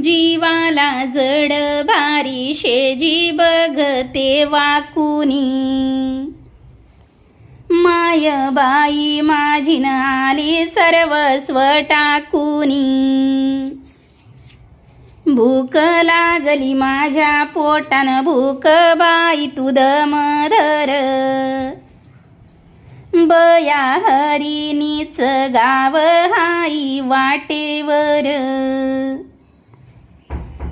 जीवाला जड भारी शेजी बघते वाकुनी. माय बाई माझी आली सर्वस्व टाकुनी. भूक लागली माझ्या पोटान भूक बाई तू दमधर बया हरिणीच गाव हाई वाटेवर.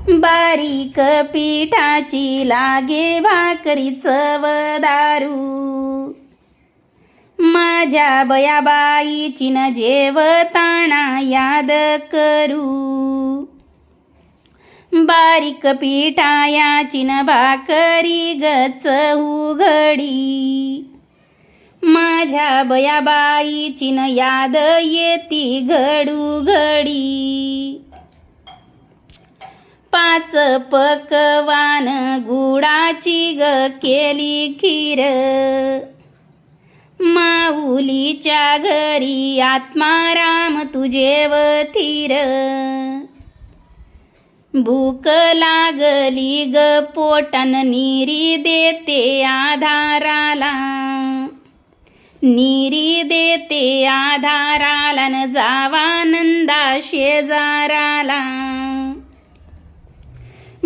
बारीक पिठाची लागे भाकरी चव दारू. माझ्या बयाबाईची न जेवताना याद करू. बारीक पिठायाची न भाकरी गच उघडी. माझ्या बयाबाईची न याद येती घडू घडी पाच पकवान गुडाची ग केली खीर. माऊलीच्या घरी आत्माराम तुझे वथीर भूक लागली ग पोटान निरी देते आधाराला. निरी देते आधाराला न जावानंदा शेजाराला.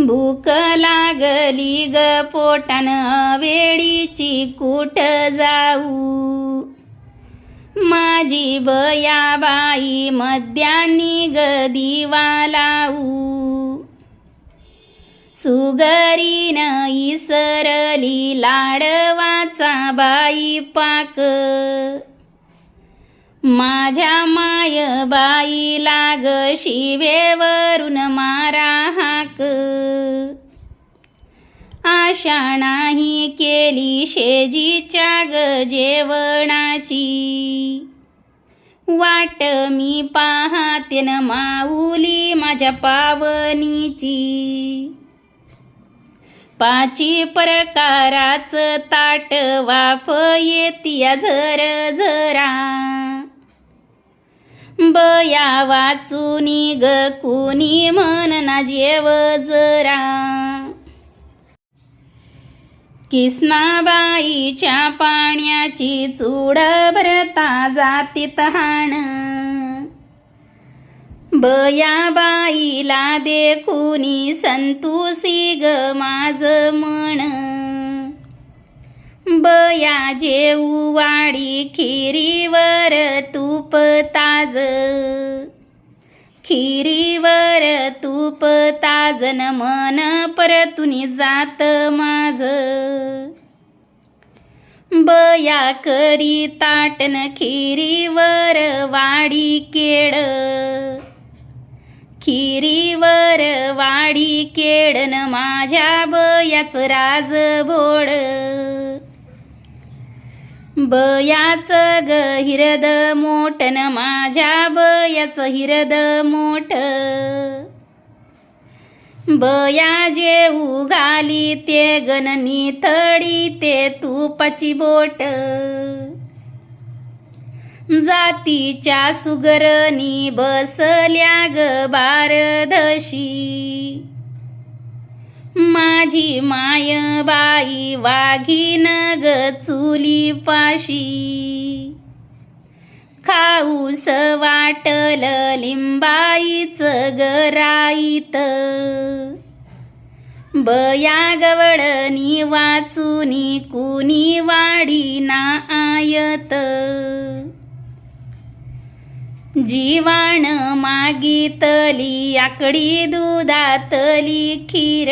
भूक लागली ग पोटान वेळीची कुठ जाऊ? माझी बयाबाई मध्यानी ग दिवा लावू? सुगरीन इसरली लाडवाचा बाई पाक माझ्या माय बाई लाग शिवेवरून मारा हाक. आशा नाही केली शेजीच्या ग जेवणाची. वाट मी पाहाते न माऊली माझ्या पावनीची. पाची प्रकाराच ताट वाफ येती झर झरा. बया वाचुनी ग कुणी म्हणना जेव जरा. किसनाबाईच्या पाण्याची चूड भरता जाती तहाण. बयाबाईला देखुनी संतुसी ग माझ म्हण. बया जेऊ वाडी खिरीवर तूप ताज. खिरीवर तूप ताजन मन परतुनी जात माझ बया करी ताटन खिरीवर वाडी केड. खिरीवर वाडी केडन माझ्या बयाच राज भोड बयाच ग हिरद मोठन माझ्या बयाच हिरद मोठ. बया जे उगाली ते गणनी थडी ते तुपाची बोट. जातीच्या सुगरनी बसल्या ग बारदशी माझी माय बाई वाघीन ग चुली पाशी खाऊस वाटल लिंबाईच गराईत बया गवळणी वाचुनी कुणी वाडी ना आयत. जीवाण मागितली आकडी दुधातली खीर.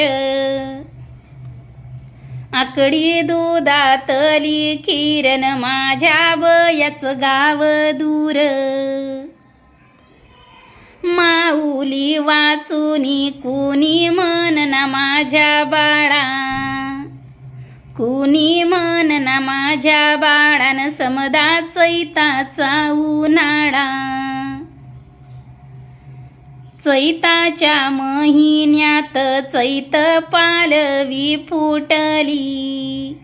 आकडी दुधातली खीरन माझ्या बयाच गाव दूर. माऊली वाचुनी कुणी म्हणना माझ्या बाळा. कुणी म्हणना माझ्या बाळान समदा चैताचा उन्हाळा. चैताच्या महिन्यात चैत पालवी फुटली.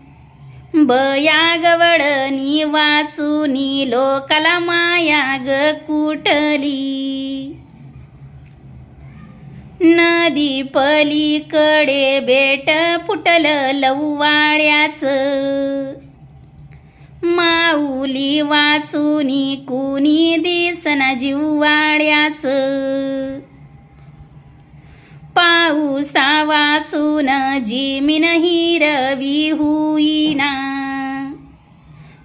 बया गवळणी वाचुनी लोकाला माया ग कुटली. नदी पलीकडे बेट फुटल लववाळ्याचं. माऊली वाचूनी कुणी दिसना जिव्हाळ्याचं. पाऊसा वाचून जिमीन हिरवी हुईना.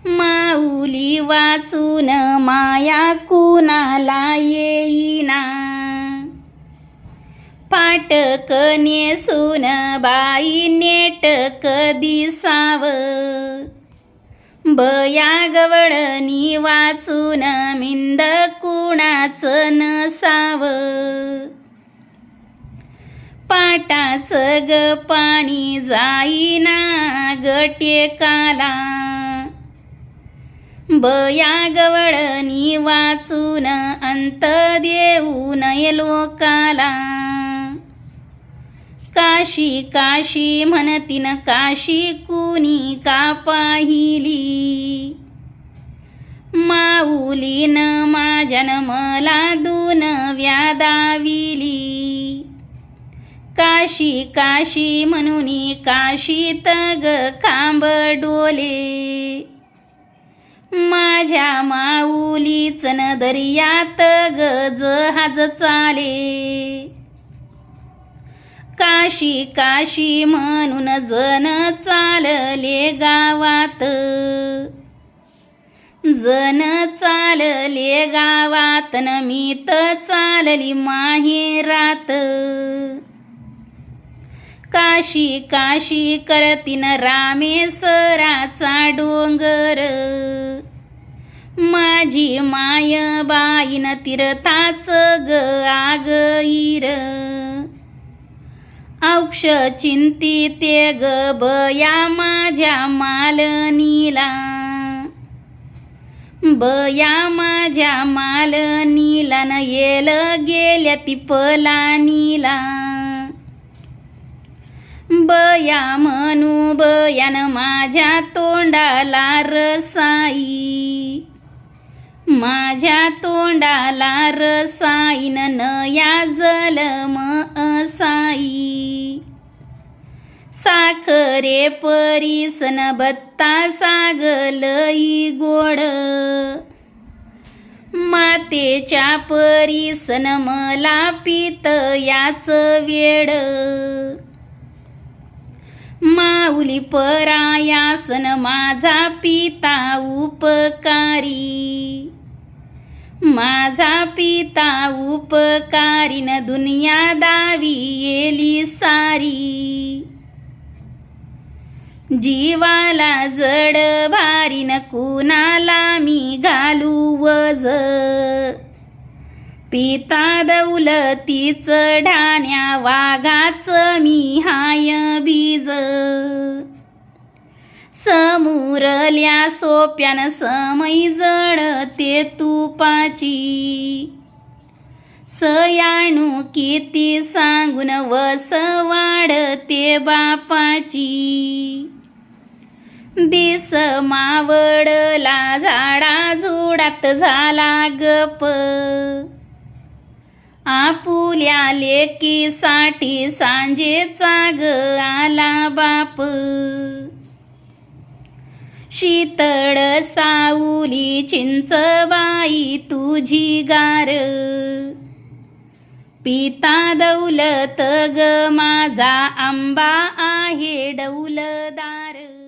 माऊली वाचून माया कुणाला येईना. पाटक नेसून बाई नेटक दिसावं. बया गवळणी वाचून मिंद कुणाचं नसाव. पाटाचं ग पाणी जाईना गटेकाला बया गवळणी वाचून अंत देऊ नये लोकाला. काशी काशी म्हणतीन काशी कुणी का पाहिली? माऊलीन माझ्यान मला दून व्यादाविली काशी काशी म्हणून काशीत ग खांब डोले. माझ्या माऊलीच न दर्यात ग जहाज चाले. काशी काशी म्हणून जण चालले गावात. जण चालले गावात न मी तर चालली माहेरात. काशी काशी करतीन रामेश्वराचा डोंगर. माझी माय बाईन तीर्थाच ग आगईर औक्ष चिंती ते ग बया माझ्या मालनीला. बया माझ्या मालनीला न येल गेल्या ती पलानीला बया म्हणू बयान माझ्या तोंडाला रसाई. माझ्या तोंडाला रसाईन नया जलम असाई. साखरे परीसन बत्ता सागलई गोड. मातेच्या परीसन मला पित याच वेड. माऊली परायासन माझा पिता उपकारी. माझा पिता उपकारीन दुनिया दावी येली सारी. जीवाला जड भारीन कुणाला मी घालू वज. पिता दौलतीच ढाण्या वाघाच मी हाय बीज. समोरल्या सोप्यान समय जड ते तुपाची. सयाणू किती सांगून वस वाढते बापाची. दिस मावडला झाडा झुडात झाला गप. आपुल्या लेकीसाठी सांजेचा ग आला बाप. शीतळ साऊली चिंचबाई तुझी गार. पिता दौलत ग माझा आंबा आहे डौलदार.